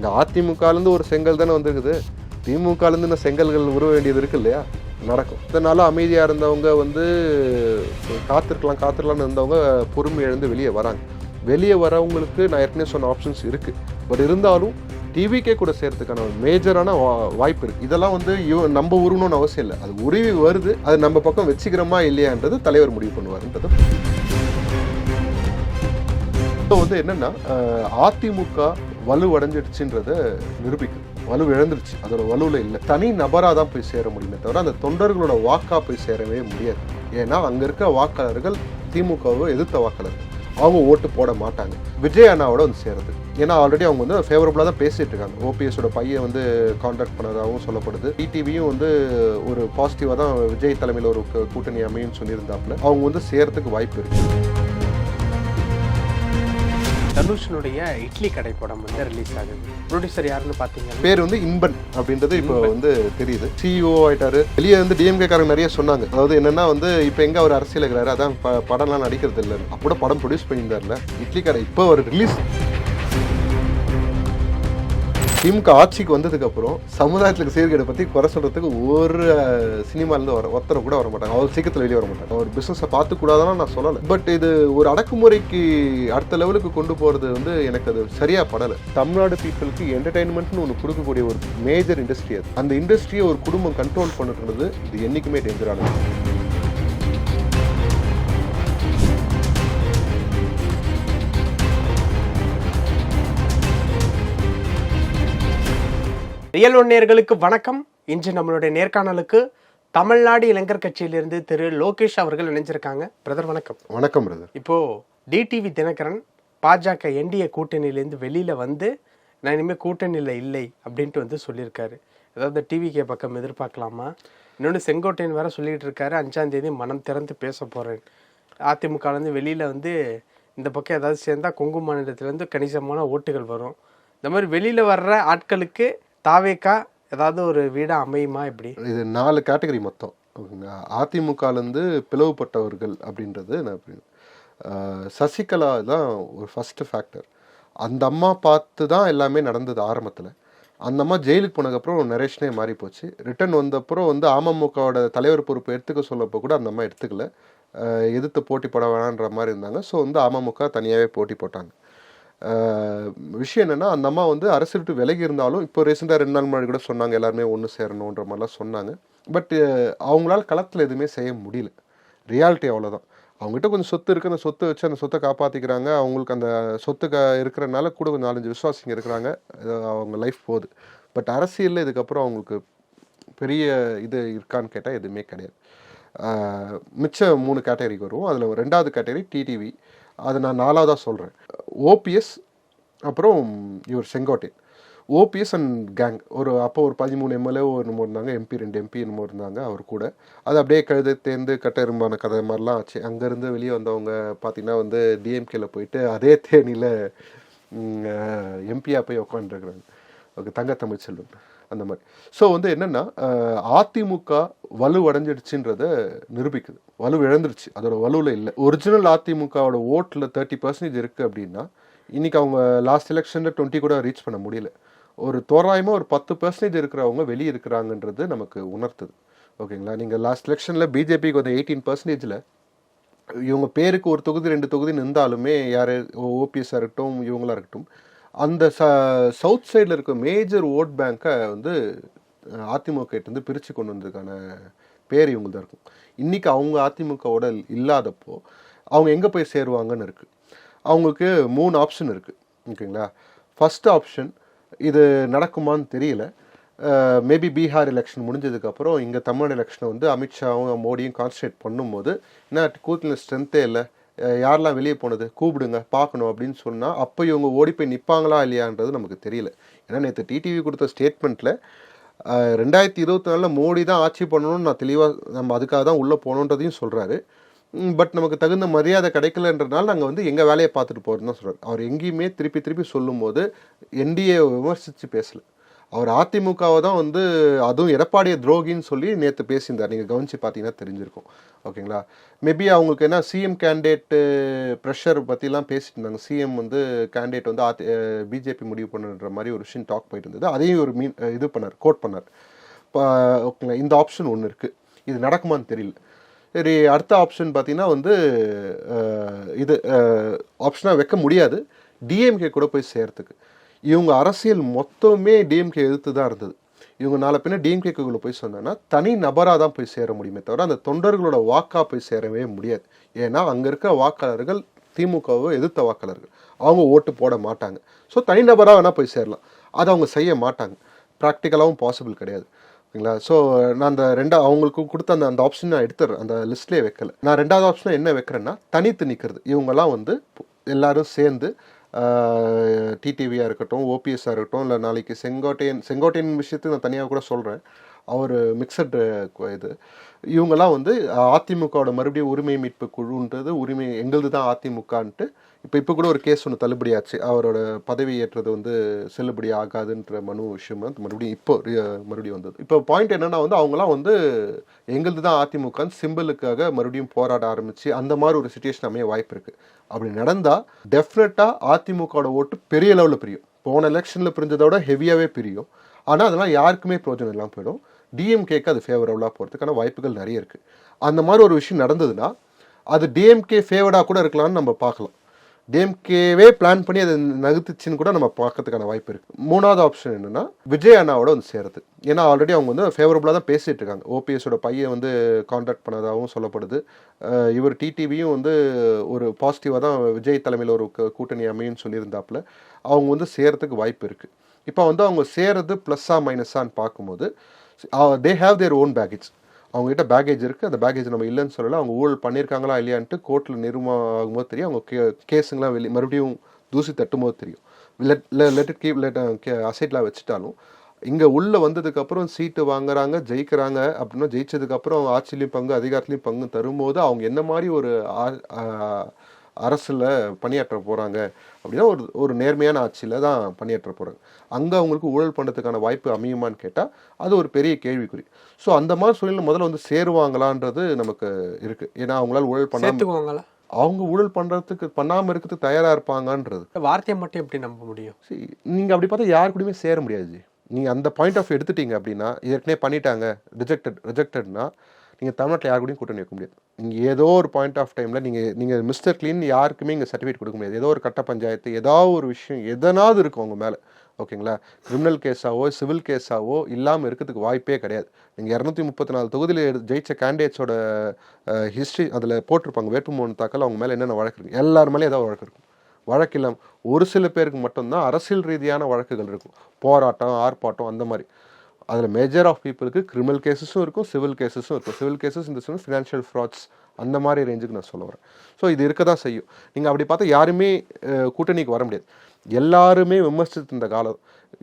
இந்த அதிமுகலேருந்து ஒரு செங்கல் தானே வந்திருக்குது. திமுகலேருந்து இந்த செங்கல்கள் உருவ வேண்டியது இருக்கு இல்லையா? நடக்கும். இதனால் அமைதியாக இருந்தவங்க வந்து காத்திருக்கலாம் காத்திருக்கலாம்னு இருந்தவங்க பொறுமை இழந்து வெளியே வராங்க. வெளியே வரவங்களுக்கு நான் ஏற்கனவே சொன்ன ஆப்ஷன்ஸ் இருக்குது பட் இருந்தாலும் டிவிக்கே கூட சேர்த்துக்கான ஒரு மேஜரான வா- வாய்ப்பு இருக்குது இதெல்லாம் வந்து இவ நம்ம உருவணும்னு அவசியம் இல்லை. அது உருவி வருது. அது நம்ம பக்கம் வச்சுக்கிறோமா இல்லையான்றது தலைவர் முடிவு பண்ணுவார்ன்றது. இப்போ வந்து என்னென்னா அதிமுக வலுவடைஞ்சிடுச்சுன்றத நிரூபிக்குது வலு இழந்துருச்சு அதோட வலுவில் இல்லை. தனி நபராக தான் போய் சேர முடியுமே தவிர அந்த தொண்டர்களோட வாக்காக போய் சேரவே முடியாது. ஏன்னா அங்கே இருக்க வாக்காளர்கள் திமுகவை எதிர்த்த வாக்காளர்கள் அவங்க ஓட்டு போட மாட்டாங்க. விஜய் அண்ணாவோட வந்து சேருது. ஏன்னா ஆல்ரெடி அவங்க வந்து ஃபேவரபுளாக தான் பேசிட்டு இருக்காங்க. ஓபிஎஸோட பையன் வந்து கான்டாக்ட் பண்ணதாகவும் சொல்லப்படுது. டிடிவியும் வந்து ஒரு பாசிட்டிவாக தான் விஜய் தலைமையில் ஒரு கூட்டணி அமையும் சொல்லியிருந்தாப்புல. அவங்க வந்து சேரத்துக்கு வாய்ப்பு இருக்குது தனுஷனுடைய இட்லி கடை படம் வந்து ரிலீஸ் ஆகுது. ப்ரொடியூசர் யாருன்னு பார்த்தீங்கன்னா பேர் வந்து இன்பன் அப்படின்றது இப்போ வந்து தெரியுது. சிஇஓ ஆயிட்டாரு. வெளியே வந்து டிஎம்கே காரங்க நிறைய சொன்னாங்க. அதாவது என்னன்னா வந்து இப்போ எங்க அவர் அரசியல் இருக்கிறாரு அதான் படம்லாம் நடிக்கிறது இல்லை அப்போ படம் ப்ரொடியூஸ் பண்ணியிருந்தாருல இட்லி கடை இப்போ அவர் ரிலீஸ் திமுக ஆட்சிக்கு வந்ததுக்கப்புறம் சமுதாயத்துக்கு சீர்கேடு பற்றி குறை சொல்கிறதுக்கு ஒரு சினிமாலேருந்து வர ஒருத்தரை கூட வர மாட்டாங்க அவர் சீக்கிரத்தில் வெளியே வர மாட்டாங்க அவர் பிஸ்னஸை பார்த்து நான் சொல்லலை. பட் இது ஒரு அடக்குமுறைக்கு அடுத்த லெவலுக்கு கொண்டு போகிறது வந்து எனக்கு அது சரியாக படலை. தமிழ்நாடு பீப்புளுக்கு என்டர்டைன்மெண்ட்னு ஒன்று கொடுக்கக்கூடிய ஒரு மேஜர் இண்டஸ்ட்ரி அது. அந்த இண்டஸ்ட்ரியை ஒரு குடும்பம் கண்ட்ரோல் பண்ணுறது இது என்றைக்குமே டேஞ்சரானது ரியல் ஒன்னியர்களுக்கு வணக்கம். இன்று நம்மளுடைய நேர்காணலுக்கு தமிழ்நாடு இளைஞர் கட்சியிலிருந்து திரு லோகேஷ் அவர்கள் இணைஞ்சிருக்காங்க. பிரதர் வணக்கம். வணக்கம் பிரதர். இப்போ டிடிவி தினகரன் பாஜக என்டிஏ கூட்டணியிலேருந்து வெளியில வந்து நான் இனிமேல் கூட்டணியில் இல்லை அப்படின்ட்டு வந்து சொல்லியிருக்காரு. அதாவது டிவிகே பக்கம் எதிர்பார்க்கலாமா? இன்னொன்று செங்கோட்டையன் வேற சொல்லிட்டு இருக்காரு அஞ்சாம் தேதி மனம் திறந்து பேச போறேன். அதிமுகலேருந்து வெளியில வந்து இந்த பக்கம் ஏதாவது சேர்ந்தா கொங்கு மாநிலத்திலேருந்து கணிசமான ஓட்டுகள் வரும். இந்த மாதிரி வெளியில வர்ற ஆட்களுக்கு தாவேக்கா ஏதாவது ஒரு வீடா அமையுமா எப்படி இது நாலு கேட்டகரி மொத்தம். அதிமுகலேருந்து பிளவுபட்டவர்கள் அப்படின்றது நான் சசிகலா தான் ஒரு ஃபஸ்ட்டு ஃபேக்டர் அந்த அம்மா பார்த்து தான் எல்லாமே நடந்தது ஆரம்பத்தில். அந்த அம்மா ஜெயிலுக்கு போனதுக்கப்புறம் நரேஷனே மாறி போச்சு. ரிட்டர்ன் வந்தப்புறம் வந்து அமமுகவோட தலைவர் பொறுப்பு எடுத்துக்க சொல்லப்போ கூட அந்த அம்மா எடுத்துக்கல. எதிர்த்து போட்டி போட வேணான்ற மாதிரி இருந்தாங்க. ஸோ வந்து அமமுக தனியாகவே போட்டி போட்டாங்க. விஷயம் என்னென்னா அந்த அம்மா வந்து அரசு விட்டு விலகி இருந்தாலும் இப்போ ரீசெண்டாக ரெண்டு நாள் முன்னாடி கூட சொன்னாங்க எல்லாருமே ஒன்று சேரணுன்ற மாதிரிலாம் சொன்னாங்க. பட் அவங்களால களத்தில் எதுவுமே செய்ய முடியல. ரியாலிட்டி அவ்வளோதான் அவங்ககிட்ட கொஞ்சம் சொத்து இருக்குது அந்த சொத்தை வச்சு அந்த சொத்தை காப்பாற்றிக்கிறாங்க அவங்களுக்கு அந்த சொத்து க இருக்கிறனால கூட கொஞ்சம் நாலஞ்சு விசுவாசிங்க இருக்கிறாங்க. அவங்க லைஃப் போகுது. பட் அரசியலில் இதுக்கப்புறம் அவங்களுக்கு பெரிய இது இருக்கான்னு கேட்டால் எதுவுமே கிடையாது. மிச்சம் மிச்ச மூணு கேட்டகரிக்கு வருவோம். அதில் ரெண்டாவது கேட்டகரி டிடிவி அதை நான் நாலாவதாக சொல்கிறேன் ஓபிஎஸ் அப்புறம் இவர் செங்கோட்டையன் ஓபிஎஸ் அண்ட் கேங் ஒரு அப்போ ஒரு பதிமூணு எம்எல்ஏ என்னமோ இருந்தாங்க. எம்பி ரெண்டு எம்பி என்னமோ இருந்தாங்க அவர் கூட. அது அப்படியே கழுதை தேர்ந்து கட்டெரும்பான கதை மாதிரிலாம் ஆச்சு. அங்கேருந்து வெளியே வந்தவங்க பார்த்தீங்கன்னா வந்து டிஎம்கேல போயிட்டு அதே தேனியில் எம்பியாக போய் உட்காந்துருக்குறாங்க ஓகே தங்க தமிழ்ச்செல்வன் அந்த மாதிரி. ஸோ வந்து என்னென்னா அதிமுக வலுவடைஞ்சிடுச்சுன்றத நிரூபிக்குது. வலு இழந்துருச்சு. அதோட வலுவில் இல்லை. ஒரிஜினல் அதிமுகவோட ஓட்டில் தேர்ட்டி பர்சன்டேஜ் இருக்குது அப்படின்னா இன்னைக்கு அவங்க லாஸ்ட் எலெக்ஷனில் டுவெண்ட்டி கூட ரீச் பண்ண முடியல. ஒரு தோராயமாக ஒரு பத்து பர்சன்டேஜ் இருக்கிறவங்க வெளியே இருக்கிறாங்கன்றது நமக்கு உணர்த்துது. ஓகேங்களா? நீங்கள் லாஸ்ட் எலெக்ஷனில் பிஜேபிக்கு வந்து எயிட்டீன் பர்சன்டேஜில் இவங்க பேருக்கு ஒரு தொகுதி ரெண்டு தொகுதி நின்றாலுமே யார் ஓபிஎஸ்ஸாக இருக்கட்டும் இவங்களா இருக்கட்டும் அந்த ச சவுத் சைடில் இருக்க மேஜர் ஓட் பேங்க்கை வந்து அதிமுகிட்டேருந்து பிரித்து கொண்டு வந்ததுக்கான பேர் இவங்க தான் இருக்கும். இன்றைக்கி அவங்க அதிமுகவோட இல்லாதப்போ அவங்க எங்கே போய் சேருவாங்கன்னு இருக்குது அவங்களுக்கு மூணு ஆப்ஷன் இருக்குது ஓகேங்களா? ஃபஸ்ட் ஆப்ஷன் இது நடக்குமான்னு தெரியல. மேபி பீகார் எலெக்ஷன் முடிஞ்சதுக்கப்புறம் இங்கே தமிழ் எலெக்ஷனை வந்து அமித்ஷாவும் மோடியும் கான்சன்ட்ரேட் பண்ணும்போது என்ன கூட்டணியில் ஸ்ட்ரென்த்தே இல்லை. யாரெல்லாம் வெளியே போனது கூப்பிடுங்க பார்க்கணும் அப்படின்னு சொன்னால் அப்போ இவங்க ஓடி போய் நிற்பாங்களா இல்லையான்றது நமக்கு தெரியல. ஏன்னா நேற்று டிடிவி கொடுத்த ஸ்டேட்மெண்ட்டில் ரெண்டாயிரத்தி இருபத்தி நாலில் மோடி தான் ஆட்சி பண்ணணும்னு நான் தெளிவாக நம்ம அதுக்காக தான் உள்ளே போகணுன்றதையும் சொல்கிறாரு பட் நமக்கு தகுந்த மரியாதை கிடைக்கலன்றனால நாங்கள் வந்து எங்கள் வேலையை பார்த்துட்டு போகிறோம் தான் சொல்கிறார் அவர் எங்கேயுமே திருப்பி திருப்பி சொல்லும்போது என்டிஏ விமர்சித்து பேசலை. அவர் அதிமுகவை தான் வந்து அதுவும் எடப்பாடிய துரோகின்னு சொல்லி நேற்று பேசியிருந்தார். நீங்கள் கவனிச்சு பார்த்தீங்கன்னா தெரிஞ்சிருக்கும். ஓகேங்களா? மேபி அவங்களுக்கு என்ன சிஎம் கேண்டிடேட்டு ப்ரெஷர் பற்றிலாம் பேசிட்டு இருந்தாங்க. சிஎம் வந்து கேண்டிடேட் வந்து அதி பிஜேபி முடிவு பண்ணுன்ற மாதிரி ஒரு விஷயம் டாக் போயிட்டு இருந்தது. அதையும் ஒரு மீன் இது பண்ணார் கோட் பண்ணார். இப்போ ஓகேங்களா? இந்த ஆப்ஷன் ஒன்று இருக்குது இது நடக்குமான்னு தெரியல. சரி அடுத்த ஆப்ஷன் பார்த்தீங்கன்னா வந்து இது ஆப்ஷனாக வைக்க முடியாது. டிஎம்கே கூட போய் சேர்த்துக்கு இவங்க அரசியல் மொத்தமே டிஎம்கே எதிர்த்து தான் இருந்தது. இவங்க நாலு பின்ன டிஎம்கேக்குள்ளே போய் சொன்னேன்னா தனி நபராக தான் போய் சேர முடியுமே தவிர அந்த தொண்டர்களோட வாக்காக போய் சேரவே முடியாது. ஏன்னா அங்கே இருக்க வாக்காளர்கள் திமுகவை எதிர்த்த வாக்காளர்கள். அவங்க ஓட்டு போட மாட்டாங்க. ஸோ தனிநபராக வேணால் போய் சேரலாம். அதை அவங்க செய்ய மாட்டாங்க. ப்ராக்டிக்கலாகவும் பாசிபிள் கிடையாது. ஓகேங்களா ஸோ நான் அந்த ரெண்டா அவங்களுக்கு கொடுத்த அந்த அந்த ஆப்ஷன் நான் எடுத்துறேன். அந்த லிஸ்ட்லேயே வைக்கல. நான் ரெண்டாவது ஆப்ஷன் என்ன வைக்கிறேன்னா தனித்து நிற்கிறது இவங்கெல்லாம் வந்து எல்லாரும் சேர்ந்து டிடிவியாக இருக்கட்டும் ஓபிஎஸ்ஸாக இருக்கட்டும் இல்லை நாளைக்கு செங்கோட்டையன் செங்கோட்டையன் விஷயத்துக்கு நான் தனியாக கூட சொல்கிறேன் அவர் மிக்சடு இது. இவங்கெல்லாம் வந்து அதிமுகவோட மறுபடியும் உரிமை மீட்பு குழுன்றது உரிமை எங்களுது தான் அதிமுகன்ட்டு இப்போ இப்போ கூட ஒரு கேஸ் ஒன்று தள்ளுபடியாச்சு. அவரோட பதவி ஏற்றது வந்து செல்லுபடி ஆகாதுன்ற மனு விஷயம் வந்து மறுபடியும் இப்போ மறுபடியும் வந்தது. இப்போ பாயிண்ட் என்னன்னா வந்து அவங்களாம் வந்து எங்களுது தான் அதிமுகன்னு சிம்பிளுக்காக மறுபடியும் போராட ஆரம்பிச்சு அந்த மாதிரி ஒரு சுச்சுவேஷன் அமைய வாய்ப்பு இருக்குது அப்படி நடந்தால் டெஃபினட்டாக அதிமுகவோட ஓட்டு பெரிய லெவலில் பிரியும். போன எலெக்ஷனில் பிரிஞ்சதோட ஹெவியாகவே பிரியும். ஆனால் அதெல்லாம் யாருக்குமே ப்ரோஜனம் இல்லாமல் போயிடும். டிஎம்கேக்கு அது ஃபேவரபுளாக போகிறதுக்கான வாய்ப்புகள் நிறைய இருக்குது அந்த மாதிரி ஒரு விஷயம் நடந்ததுன்னா அது டிஎம்கே ஃபேவர்டாக கூட இருக்கலாம்னு நம்ம பார்க்கலாம். டிஎம்கேவே பிளான் பண்ணி அதை நகர்த்துச்சுன்னு கூட நம்ம பார்க்கறதுக்கான வாய்ப்பு இருக்குது மூணாவது ஆப்ஷன் என்னன்னா விஜய் அண்ணாவோட வந்து சேருது. ஏன்னா ஆல்ரெடி அவங்க வந்து ஃபேவரபுளாக தான் பேசிட்டு இருக்காங்க. ஓபிஎஸோட பையன் வந்து கான்டாக்ட் பண்ணதாகவும் சொல்லப்படுது. இவர் டிடிவியும் வந்து ஒரு பாசிட்டிவாக தான் விஜய் தலைமையில் ஒரு கூட்டணி அமையும்னு சொல்லியிருந்தாப்புல. அவங்க வந்து சேர்கிறதுக்கு வாய்ப்பு இருக்குது இப்போ வந்து அவங்க சேருறது ப்ளஸ்ஸா மைனஸான்னு பார்க்கும்போது they have their own package அவங்ககிட்ட பேக்கேஜ் இருக்குது அந்த பேக்கேஜ் நம்ம இல்லைன்னு சொல்லலை. அவங்க ஊழல் பண்ணியிருக்காங்களா இல்லையான்ட்டு கோர்ட்டில் நிறுவனம் தெரியும். அவங்க கே கேஸுங்களாம் வெளி மறுபடியும் தூசி தட்டும்போது தெரியும். Let let it keep let அசைட்லாம் வச்சுட்டாலும் இங்கே உள்ளே வந்ததுக்கப்புறம் சீட்டு வாங்குறாங்க ஜெயிக்கிறாங்க அப்படின்னா ஜெயிச்சதுக்கப்புறம் ஆட்சியிலையும் பங்கு அதிகாரத்துலையும் பங்கு தரும்போது அவங்க என்ன மாதிரி ஒரு அரசில் பணியாற்ற போகிறாங்க அப்படின்னா ஒரு ஒரு நேர்மையான ஆட்சியில் தான் பணியாற்ற போகிறாங்க அங்கே அவங்களுக்கு ஊழல் பண்ணுறதுக்கான வாய்ப்பு அமையுமான்னு கேட்டால் அது ஒரு பெரிய கேள்விக்குறி. ஸோ அந்த மாதிரி சூழ்நிலை முதல்ல வந்து சேருவாங்களான்றது நமக்கு இருக்குது ஏன்னா அவங்களால ஊழல் பண்ணாம சேர்த்துக்குவாங்களா? அவங்க ஊழல் பண்ணுறதுக்கு பண்ணாமல் இருக்கிறதுக்கு தயாராக இருப்பாங்கன்றது. வார்த்தையை மட்டும் எப்படி நம்ப முடியும்? சரி நீங்கள் அப்படி பார்த்தா யார் கூடயுமே சேர முடியாது நீங்கள் அந்த பாயிண்ட் ஆஃப் எடுத்துட்டீங்க அப்படின்னா ஏற்கனவே பண்ணிட்டாங்க ரிஜெக்டட் ரிஜெக்டட்னா நீங்கள் தமிழ்நாட்டில் யார் கூடயும் கூட்டணி வைக்க முடியாது. நீங்கள் ஏதோ ஒரு பாயிண்ட் ஆஃப் டைமில் நீங்கள் நீங்கள் மிஸ்டர் க்ளீன் யாருக்குமே இங்கே சர்டிஃபிகேட் கொடுக்க முடியாது. ஏதோ ஒரு கட்ட பஞ்சாயத்து ஏதாவது ஒரு விஷயம் எதனாவது இருக்கும் அவங்க மேலே. ஓகேங்களா கிரிமினல் கேஸாவோ சிவில் கேஸாவோ இல்லாமல் இருக்கிறதுக்கு வாய்ப்பே கிடையாது. நீங்கள் இரநூத்தி முப்பத்தி நாலு தொகுதியில் ஜெயிச்ச கேண்டிடேட்ஸோட ஹிஸ்ட்ரி அதில் போட்டிருப்பாங்க. வேட்புமனு தாக்கல் அவங்க மேலே என்னென்ன வழக்கு இருக்குது எல்லார் மேலே ஏதாவது வழக்கு இருக்கும். வழக்கில்லாம் ஒரு சில பேருக்கு மட்டும்தான் அரசியல் ரீதியான வழக்குகள் இருக்கும். போராட்டம் ஆர்ப்பாட்டம் அந்த மாதிரி. அதில் மேஜர் ஆஃப் பீப்புளுக்கு கிரிமினல் கேஸஸும் இருக்கும் சிவில் கேஸஸும் இருக்கும். சிவில் கேஸஸ் இந்த சொன்ன ஃபினான்ஷியல் ஃப்ராட்ஸ் அந்த மாதிரி ரேஞ்சுக்கு நான் சொல்ல வரேன். ஸோ இது இருக்க தான் செய்யும். நீங்கள் அப்படி பார்த்தா யாருமே கூட்டணிக்கு வர முடியாது. எல்லாருமே விமர்சித்து இந்த காலம்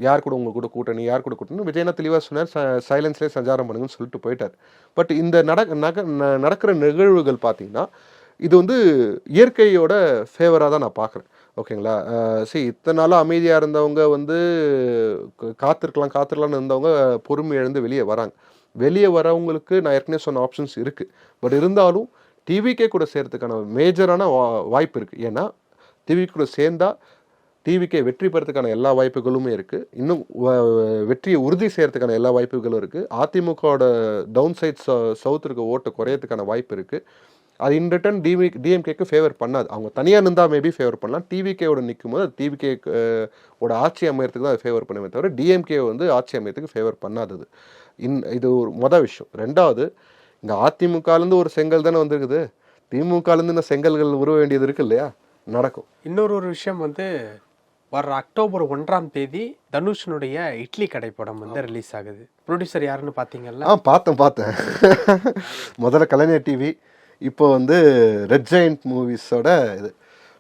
யார் கூட உங்கள் கூட கூட்டணி யார் கூட கூட்டணி விஜயனா தெளிவாக சொன்னார் சைலன்ஸ்லேயே சஞ்சாரம் பண்ணுங்கன்னு சொல்லிட்டு போயிட்டார். பட் இந்த நட நக ந- நடக்கிற நிகழ்வுகள் பார்த்தீங்கன்னா இது வந்து இயற்கையோட ஃபேவராக தான் நான் பார்க்குறேன். ஓகேங்களா? சரி இத்தனை நாளாக அமைதியாக இருந்தவங்க வந்து காத்திருக்கலாம் காத்திருக்கலாம்னு இருந்தவங்க பொறுமை இழந்து வெளியே வராங்க. வெளியே வரவங்களுக்கு நான் ஏற்கனவே சொன்ன ஆப்ஷன்ஸ் இருக்குது பட் இருந்தாலும் டிவிக்கே கூட சேர்கிறதுக்கான மேஜரான வா- வாய்ப்பு இருக்குது ஏன்னா டிவி கூட சேர்ந்தால் டிவிக்கே வெற்றி பெறத்துக்கான எல்லா வாய்ப்புகளுமே இருக்குது இன்னும் வெற்றியை உறுதி செய்கிறதுக்கான எல்லா வாய்ப்புகளும் இருக்குது அதிமுகவோட டவுன் சைட் சவுத் இருக்க ஓட்டை குறையறதுக்கான வாய்ப்பு இருக்குது அது இன் ரிட்டன் டிவி டிஎம்கேக்கு ஃபேவர் பண்ணாது. அவங்க தனியாக இருந்தால் மேபி ஃபேவர் பண்ணலாம். டிவிகேவோட நிற்கும் போது டிவிகே ஓட ஆட்சி அமையறதுக்கு தான் ஃபேவர் பண்ணுமே தவிர டிஎம்கே வந்து ஆட்சி அமையறதுக்கு ஃபேவர் பண்ணாதது. இன் இது ஒரு மொதல் விஷயம். ரெண்டாவது இங்கே அதிமுகலேருந்து ஒரு செங்கல் தானே வந்திருக்குது. திமுகலேருந்து இன்னும் செங்கல்கள் உருவ வேண்டியது இருக்கு இல்லையா? நடக்கும். இன்னொரு ஒரு விஷயம் வந்து வர்ற அக்டோபர் ஒன்றாம் தேதி தனுஷனுடைய இட்லி கடை படம் வந்து ரிலீஸ் ஆகுது. ப்ரொடியூசர் யாருன்னு பார்த்தீங்கல்ல ஆ பார்த்தேன் பார்த்தேன் முதல்ல கலைஞர் டிவி இப்போ வந்து ரெட் ஜெயண்ட் மூவிஸோட இது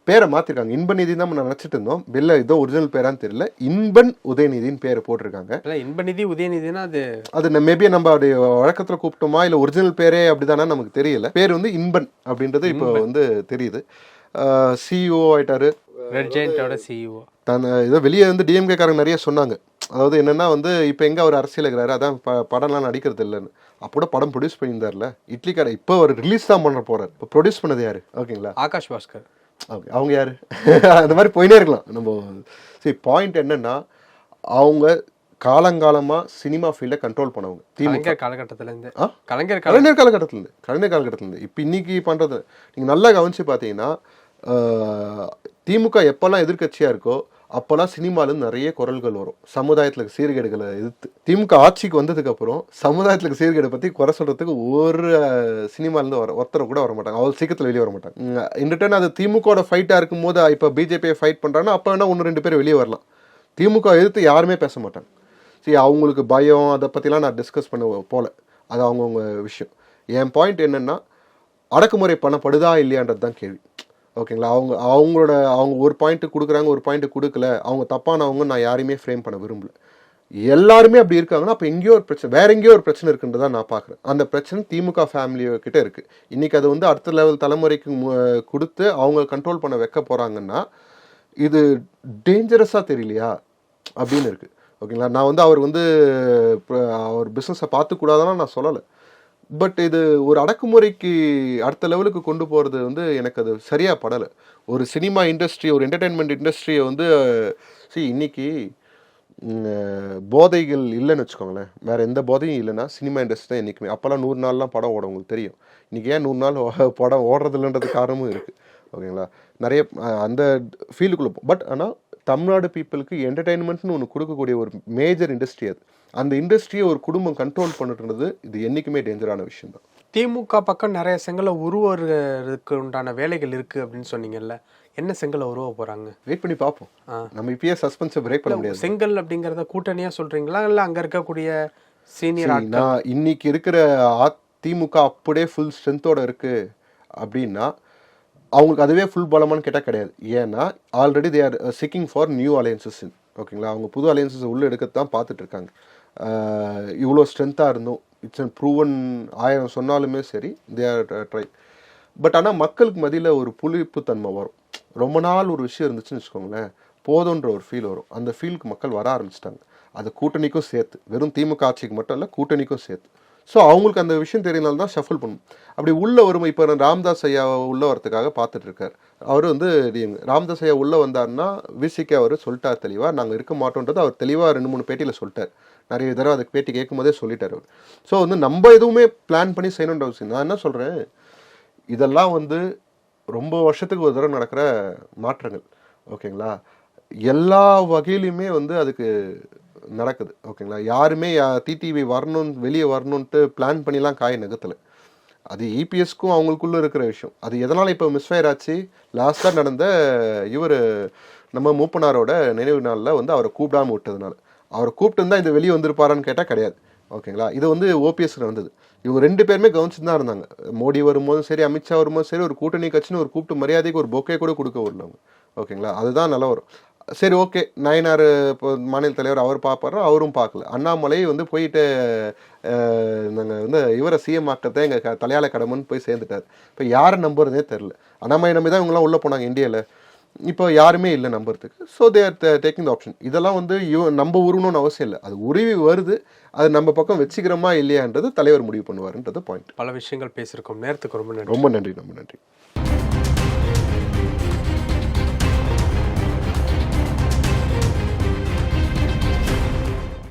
பேரை மாற்றிருக்காங்க இன்பநிதி தான் நம்ம நினச்சிட்டு இருந்தோம். பில்ல இதோ ஒரிஜினல் பேரான்னு தெரியல. இன்பன் உதயநிதின்னு பேரை போட்டிருக்காங்க. அதான் இன்பநிதி உதயநிதினா அது அது மேபி நம்ம அப்படி வழக்கத்தில் கூப்பிட்டோமா? இல்லை ஒரிஜினல் பேரே அப்படிதானா நமக்கு தெரியல. பேர் வந்து இன்பன் அப்படின்றது இப்போ வந்து தெரியுது. சிஇஓ ஆயிட்டாரு. ரெட் ஜெயண்டோட சிஇஓ தன் ஏதோ வெளியே வந்து டிஎம்கே காரங்க நிறைய சொன்னாங்க. அதாவது என்னன்னா வந்து இப்போ எங்க அவர் அரசியல் இருக்கிறாரு? அதான் ப- படம்லாம் நடிக்கிறது இல்லைன்னு அப்போ படம் ப்ரொடியூஸ் பண்ணியிருந்தார்ல? இட்லி கடை இப்போ அவர் ரிலீஸ் தான் பண்ண போறாரு. இப்போ ப்ரொடியூஸ் பண்ணது யாரு? ஓகேங்களா? ஆகாஷ் பாஸ்கர். ஓகே அவங்க யாரு? அந்த மாதிரி போயினே இருக்கலாம். நம்ம சரி பாயிண்ட் என்னன்னா அவங்க காலங்காலமா சினிமா ஃபீல்டை கண்ட்ரோல் பண்ணவங்க திமுக. கலைஞர் காலகட்டத்துல இருந்து ஆ? கலைஞர் கால கலைஞர் காலகட்டத்திலேருந்து. கலைஞர் காலகட்டத்திலேருந்து. இப்போ இன்னைக்கு பண்ணுறது நீங்கள் நல்லா கவனிச்சு பார்த்தீங்கன்னா திமுக எப்போல்லாம் எதிர்க்கட்சியாக இருக்கோ அப்போல்லாம் சினிமாலேருந்து நிறைய குரல்கள் வரும். சமுதாயத்தில் சீர்கேடுகளை எதிர்த்து திமுக ஆட்சிக்கு வந்ததுக்கப்புறம் சமுதாயத்தில் சீர்கேடு பற்றி குறை சொல்கிறதுக்கு ஒரு சினிமாலேருந்து வர ஒருத்தர் கூட வர மாட்டாங்க. அவ்வளோ சீக்கிரத்தில் வெளியே வர மாட்டாங்க. இன் ரிட்டர்ன் அது திமுகவோட ஃபைட்டாக இருக்கும்போது இப்போ பிஜேபியை ஃபைட் பண்ணுறாங்கன்னா அப்போ வேணால் ஒன்று ரெண்டு பேர் வெளியே வரலாம். திமுக எதிர்த்து யாருமே பேச மாட்டாங்க. சரி அவங்களுக்கு பயம் அதை பற்றிலாம் நான் டிஸ்கஸ் பண்ண போல. அது அவங்கவுங்க விஷயம். என் பாயிண்ட் என்னென்னா அடக்குமுறை பண்ணப்படுதா இல்லையான்றது தான் கேள்வி. ஓகேங்களா? அவங்க அவங்களோட அவங்க ஒரு பாயிண்ட்டு கொடுக்குறாங்க ஒரு பாயிண்ட்டு கொடுக்கல. அவங்க தப்பானவங்க நான் யாரையுமே ஃப்ரேம் பண்ண விரும்பல. எல்லாருமே அப்படி இருக்காங்கன்னா அப்போ எங்கேயோ ஒரு பிரச்சனை வேற எங்கேயோ ஒரு பிரச்சனை இருக்குன்றதான் நான் பார்க்குறேன். அந்த பிரச்சனை திமுக ஃபேமிலியோ கிட்ட இருக்குது இன்னைக்கு அது வந்து அடுத்த லெவல் தலைமுறைக்கு மு- கொடுத்து அவங்க கண்ட்ரோல் பண்ண வைக்க போகிறாங்கன்னா இது டேஞ்சரஸாக தெரியலையா? அப்படின்னு இருக்குது ஓகேங்களா? நான் வந்து அவர் வந்து அவர் பிஸ்னஸை பார்த்துக்கூடாதுன்னா நான் சொல்லலை. பட் இது ஒரு அடக்குமுறைக்கு அடுத்த லெவலுக்கு கொண்டு போகிறது வந்து எனக்கு அது சரியாக படலை. ஒரு சினிமா இண்டஸ்ட்ரி ஒரு என்டர்டெயின்மெண்ட் இண்டஸ்ட்ரியை வந்து சி இன்னைக்கு போதைகள் இல்லைன்னு வச்சுக்கோங்களேன். வேறு எந்த போதையும் இல்லைன்னா சினிமா இண்டஸ்ட்ரி தான் என்றைக்குமே அப்போல்லாம் நூறு நாள்லாம் படம் ஓடும் உங்களுக்கு தெரியும். இன்றைக்கி ஏன் நூறு நாள் ஓ- படம் ஓடுறது இல்லைன்றது காரணமும் இருக்குது ஓகேங்களா? நிறைய அந்த ஃபீல்டுக்குள்ளே பட் ஆனால் தமிழ்நாடு பீப்புளுக்கு என்டர்டெயின்மெண்ட்னு ஒன்று கொடுக்கக்கூடிய ஒரு மேஜர் இண்டஸ்ட்ரி அது. அந்த இண்டஸ்ட்ரியை ஒரு குடும்பம் கண்ட்ரோல் பண்ணிட்டுறது இது என்றைக்குமே டேஞ்சரான விஷயம் தான் திமுக பக்கம் நிறைய செங்கலை உருவறதுக்கு உண்டான வேலைகள் இருக்கு அப்படின்னு சொன்னீங்கல்ல என்ன செங்கலை உருவ போறாங்க? வெயிட் பண்ணி பார்ப்போம். நம்ம இப்பயே சஸ்பென்ஸை பிரேக் பண்ண முடியாது. செங்கல் அப்படிங்கறத கூட்டணியா சொல்றீங்களா? இல்ல அங்க இருக்கக்கூடிய சீனியர் நான் இன்னைக்கு இருக்கிற திமுக அப்படியே ஃபுல் ஸ்ட்ரென்த்தோட இருக்கு அப்படின்னா அவங்களுக்கு அதுவே ஃபுல் பலமான்னு கேட்டால் கிடையாது. ஏன்னா already they are seeking for new alliances ஓகேங்களா? அவங்க புது அலையன்சஸ் உள்ள எடுக்க தான் பார்த்துட்டு இருக்காங்க. இவ்வளோ ஸ்ட்ரென்த்தாக இருந்தோம். இட்ஸ் அண்ட் ப்ரூவன் ஆயிரம் சொன்னாலுமே சரி தே ஆர் ட்ரை பட் ஆனால் மக்களுக்கு மதியில் ஒரு புளிப்பு தன்மை வரும். ரொம்ப நாள் ஒரு விஷயம் இருந்துச்சுன்னு வச்சுக்கோங்களேன் போதுன்ற ஒரு ஃபீல் வரும். அந்த ஃபீலுக்கு மக்கள் வர ஆரம்பிச்சிட்டாங்க. அது கூட்டணிக்கும் சேர்த்து வெறும் திமுக ஆட்சிக்கு மட்டும் இல்லை கூட்டணிக்கும் சேர்த்து. ஸோ அவங்களுக்கு அந்த விஷயம் தெரியனால தான் ஷஃபிள் பண்ணும். அப்படி உள்ள வரும் இப்போ ராம்தாஸ் ஐயா உள்ள வரத்துக்காக பார்த்துட்டு இருக்கார். அவர் வந்து ராம்தாஸ் ஐயா உள்ளே வந்தாருன்னா விசிக்கு அவர் சொல்லிட்டார் தெளிவாக நாங்கள் இருக்க மாட்டோன்றது அவர் தெளிவாக ரெண்டு மூணு பேட்டியில் சொல்லிட்டார். நிறைய தடவை அதுக்கு பேட்டி கேட்கும் போதே சொல்லிட்டார் அவர். ஸோ வந்து நம்ம எதுவுமே பிளான் பண்ணி செய்யணுன்ற அவசியம். நான் என்ன சொல்கிறேன் இதெல்லாம் வந்து ரொம்ப வருஷத்துக்கு ஒரு தடவை நடக்கிற மாற்றங்கள். ஓகேங்களா? எல்லா வகையிலையுமே வந்து அதுக்கு நடக்குது ஓகேங்களா? யாருமே டிடிவி வரணும்னு வெளியே வரணுன்ட்டு பிளான் பண்ணிலாம் காய் நகர்த்தலை. அது இபிஎஸ்க்கும் அவங்களுக்குள்ளே இருக்கிற விஷயம். அது எதனால் இப்போ மிஸ்ஃபயர் ஆச்சு? லாஸ்ட்டாக நடந்த இவர் நம்ம மூப்பனாரோட நினைவு நாளில் வந்து அவரை கூப்பிடாம விட்டதுனால. அவரை கூப்பிட்டு இருந்தால் இந்த வெளியே வந்திருப்பாரான்னு கேட்டால் கிடையாது ஓகேங்களா? இது வந்து ஓபிஎஸ் நடந்தது. இவங்க ரெண்டு பேருமே கவனிச்சுட்டு தான் இருந்தாங்க. மோடி வரும்போதும் சரி அமித்ஷா வரும்போதும் சரி ஒரு கூட்டணி கட்சின்னு ஒரு கூப்பிட்டு மரியாதைக்கு ஒரு பொக்கே கூட கொடுக்க வரலவங்க ஓகேங்களா? அதுதான் நல்லா வரும் சரி ஓகே. நயனார் இப்போ மாநில தலைவர் அவர் பார்ப்பாரு அவரும் பார்க்கல அண்ணாமலை வந்து போயிட்டு நாங்கள் வந்து இவரை சிஎம் ஆக்கத்தை எங்கள் தலையால கடமைன்னு போய் சேர்ந்துட்டார். இப்போ யாரை நம்புறதே தெரில அண்ணாமலை நம்பி தான் இவங்கெல்லாம் உள்ளே போனாங்க இந்தியாவில் இப்போ யாருமே இல்லை நம்புறதுக்கு. So they're taking the option இதெல்லாம் வந்து இவ நம்ம உருவணும்னு அவசியம் இல்லை. அது உருவி வருது. அது நம்ம பக்கம் வச்சுக்கிறோமா இல்லையான்றது தலைவர் முடிவு பண்ணுவாருன்றது பாயிண்ட் பல விஷயங்கள் பேசியிருக்கோம். நேரத்துக்கு ரொம்ப நன்றி. ரொம்ப நன்றி ரொம்ப நன்றி.